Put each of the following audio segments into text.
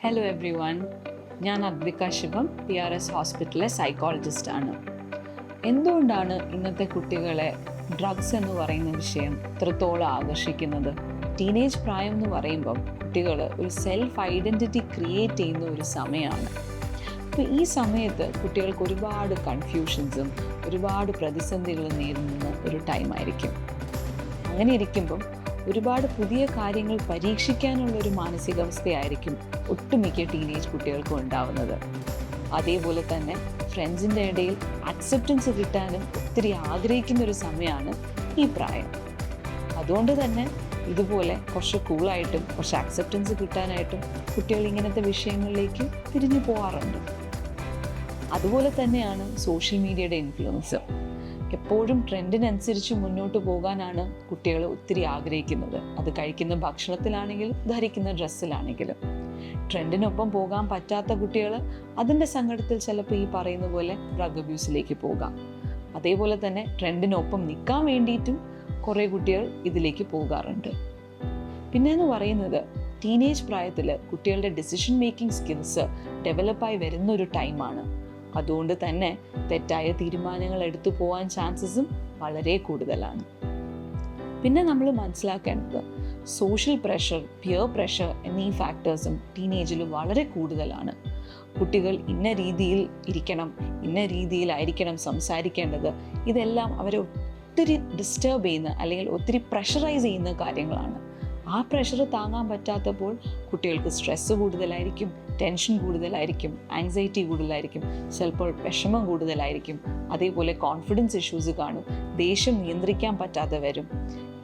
Hello everyone ഞാൻ Advika Shivam P R S ഹോസ്പിറ്റലിലെ സൈക്കോളജിസ്റ്റാണ് എന്തുകൊണ്ടാണ് ഇന്നത്തെ കുട്ടികളെ ഡ്രഗ്സ് എന്ന് പറയുന്ന വിഷയം ഇത്രത്തോളം ആകർഷിക്കുന്നത്? ടീനേജ് പ്രായം എന്ന് പറയുമ്പം കുട്ടികൾ ഒരു സെൽഫ് ഐഡന്റിറ്റി ക്രിയേറ്റ് ചെയ്യുന്ന ഒരു സമയമാണ് അപ്പോൾ ഈ സമയത്ത് കുട്ടികൾക്ക് ഒരുപാട് കൺഫ്യൂഷൻസും ഒരുപാട് പ്രതിസന്ധികളും നേരിടുന്ന ഒരു ടൈമായിരിക്കും അങ്ങനെ ഇരിക്കുമ്പം ഒരുപാട് പുതിയ കാര്യങ്ങൾ പരീക്ഷിക്കാനുള്ള ഒരു മാനസികാവസ്ഥയായിരിക്കും ഒട്ടുമിക്ക ടീനേജ് കുട്ടികൾക്കും ഉണ്ടാവുന്നത്. അതേപോലെ തന്നെ ഫ്രണ്ട്സിന്റെ ഇടയിൽ അക്സെപ്റ്റൻസ് കിട്ടാനും ഒത്തിരി ആഗ്രഹിക്കുന്ന ഒരു സമയമാണ് ഈ പ്രായം. അതുകൊണ്ട് തന്നെ ഇതുപോലെ കുറച്ച് കൂളായിട്ടും കുറച്ച് അക്സെപ്റ്റൻസ് കിട്ടാനായിട്ടും കുട്ടികൾ ഇങ്ങനത്തെ വിഷയങ്ങളിലേക്ക് തിരിഞ്ഞു പോകാറുണ്ട് അതുപോലെ തന്നെയാണ് സോഷ്യൽ മീഡിയയുടെ ഇൻഫ്ലുവൻസ്. എപ്പോഴും ട്രെൻഡിനനുസരിച്ച് മുന്നോട്ട് പോകാനാണ് കുട്ടികൾ ഒത്തിരി ആഗ്രഹിക്കുന്നത്. അത് കഴിക്കുന്ന ഭക്ഷണത്തിലാണെങ്കിലും ധരിക്കുന്ന ഡ്രസ്സിലാണെങ്കിലും. ട്രെൻഡിനൊപ്പം പോകാൻ പറ്റാത്ത കുട്ടികൾ അതിന്റെ സങ്കടത്തിൽ ചിലപ്പോൾ ഈ പറയുന്ന പോലെ ഡ്രഗ് അബ്യൂസിലേക്ക് പോകാം. അതേപോലെ തന്നെ ട്രെൻഡിനൊപ്പം നിൽക്കാൻ വേണ്ടിയിട്ടും കുറേ കുട്ടികൾ ഇതിലേക്ക് പോകാറുണ്ട്. പിന്നെ എന്ന് പറയുന്നത് ടീനേജ് പ്രായത്തിൽ കുട്ടികളുടെ ഡിസിഷൻ മേക്കിംഗ് സ്കിൽസ് ഡെവലപ്പായി വരുന്ന ഒരു ടൈമാണ് അതുകൊണ്ട് തന്നെ തെറ്റായ തീരുമാനങ്ങൾ എടുത്തു പോകാൻ ചാൻസസും വളരെ കൂടുതലാണ്. പിന്നെ നമ്മൾ മനസ്സിലാക്കേണ്ടത് സോഷ്യൽ പ്രഷർ പിയർ പ്രഷർ എന്നീ ഫാക്ടേഴ്സും ടീനേജിൽ വളരെ കൂടുതലാണ്. കുട്ടികൾ ഇന്ന രീതിയിൽ ഇരിക്കണം ഇന്ന രീതിയിലായിരിക്കണം സംസാരിക്കേണ്ടത്. ഇതെല്ലാം അവരെ ഒത്തിരി ഡിസ്റ്റർബ് ചെയ്യുന്ന അല്ലെങ്കിൽ ഒത്തിരി പ്രഷറൈസ് ചെയ്യുന്ന കാര്യങ്ങളാണ്. ആ പ്രഷർ താങ്ങാൻ പറ്റാത്തപ്പോൾ കുട്ടികൾക്ക് സ്ട്രെസ്സ് കൂടുതലായിരിക്കും ടെൻഷൻ കൂടുതലായിരിക്കും ആങ്സൈറ്റി കൂടുതലായിരിക്കും ചിലപ്പോൾ വിഷമം കൂടുതലായിരിക്കും. അതേപോലെ കോൺഫിഡൻസ് ഇഷ്യൂസ് കാണും. ദേഷ്യം നിയന്ത്രിക്കാൻ പറ്റാതെ വരും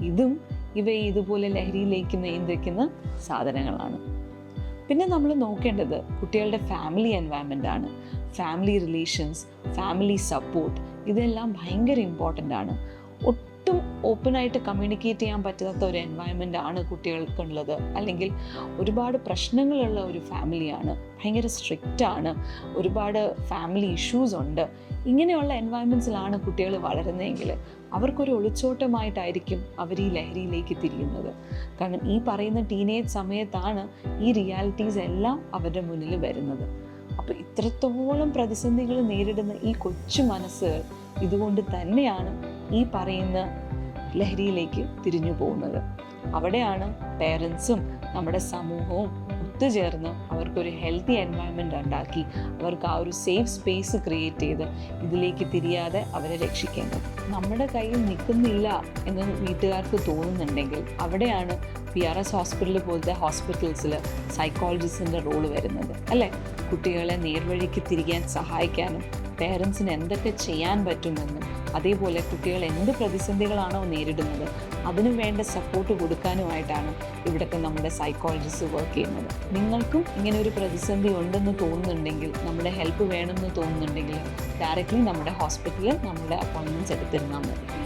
ഇതും ഇവ ഇതുപോലെ ലഹരിയിലേക്ക് നിയന്ത്രിക്കുന്ന സാധനങ്ങളാണ്. പിന്നെ നമ്മൾ നോക്കേണ്ടത് കുട്ടികളുടെ ഫാമിലി എൻവയൺമെന്റ് ആണ്. ഫാമിലി റിലേഷൻസ് ഫാമിലി സപ്പോർട്ട് ഇതെല്ലാം ഭയങ്കര ഇമ്പോർട്ടന്റ് ആണ്. ഓപ്പണായിട്ട് കമ്മ്യൂണിക്കേറ്റ് ചെയ്യാൻ പറ്റാത്ത ഒരു എൻവയൺമെന്റ് ആണ് കുട്ടികൾക്കുള്ളത്. അല്ലെങ്കിൽ ഒരുപാട് പ്രശ്നങ്ങളുള്ള ഒരു ഫാമിലിയാണ് ഭയങ്കര സ്ട്രിക്റ്റ് ആണ്. ഒരുപാട് ഫാമിലി ഇഷ്യൂസ് ഉണ്ട്. ഇങ്ങനെയുള്ള എൻവയൺമെന്റ്സിലാണ് കുട്ടികൾ വളരുന്നതെങ്കിൽ അവർക്കൊരു ഒളിച്ചോട്ടമായിട്ടായിരിക്കും അവർ ഈ ലഹരിയിലേക്ക് തിരിയുന്നത്. കാരണം ഈ പറയുന്ന ടീനേജ് സമയത്താണ് ഈ റിയാലിറ്റീസ് എല്ലാം അവരുടെ മുന്നിൽ വരുന്നത്. അപ്പോൾ ഇത്രത്തോളം പ്രതിസന്ധികൾ നേരിടുന്ന ഈ കൊച്ചു മനസ്സുകൾ ഇതുകൊണ്ട് തന്നെയാണ് ഈ പറയുന്ന ലഹരിയിലേക്ക് തിരിഞ്ഞു പോകുന്നത്. അവിടെയാണ് പേരൻസും നമ്മുടെ സമൂഹവും ഒത്തുചേർന്ന് അവർക്കൊരു ഹെൽത്തി എൻവയൺമെന്റ് ഉണ്ടാക്കി അവർക്ക് ആ ഒരു സേഫ് സ്പേസ് ക്രിയേറ്റ് ചെയ്ത് ഇതിലേക്ക് തിരിയാതെ അവരെ രക്ഷിക്കേണ്ടത്. നമ്മുടെ കയ്യിൽ നിൽക്കുന്നില്ല എന്ന് വീട്ടുകാർക്ക് തോന്നുന്നുണ്ടെങ്കിൽ അവിടെയാണ് പി ആർ എസ് ഹോസ്പിറ്റൽ പോലത്തെ ഹോസ്പിറ്റൽസിൽ സൈക്കോളജിസ്റ്റിന്റെ റോൾ വരുന്നത്. അല്ലേ? കുട്ടികളെ നേർവഴിക്ക് തിരികാൻ സഹായിക്കാനും പേരൻസിന് എന്തൊക്കെ ചെയ്യാൻ പറ്റുമെന്നും അതേപോലെ കുട്ടികൾ എന്ത് പ്രതിസന്ധികളാണോ നേരിടുന്നത് അതിനു വേണ്ട സപ്പോർട്ട് കൊടുക്കാനുമായിട്ടാണ് ഇവിടുത്തെ നമ്മുടെ സൈക്കോളജിസ്റ്റ് വർക്ക് ചെയ്യുന്നത്. നിങ്ങൾക്കും ഇങ്ങനെ ഒരു പ്രതിസന്ധി ഉണ്ടെന്ന് തോന്നുന്നുണ്ടെങ്കിൽ നമ്മുടെ ഹെൽപ്പ് വേണമെന്ന് തോന്നുന്നുണ്ടെങ്കിൽ ഡയറക്റ്റ്ലി നമ്മുടെ ഹോസ്പിറ്റലിൽ നമ്മുടെ അപ്പോയിൻമെന്റ്സ് എടുത്തിരുന്നാൽ മതി.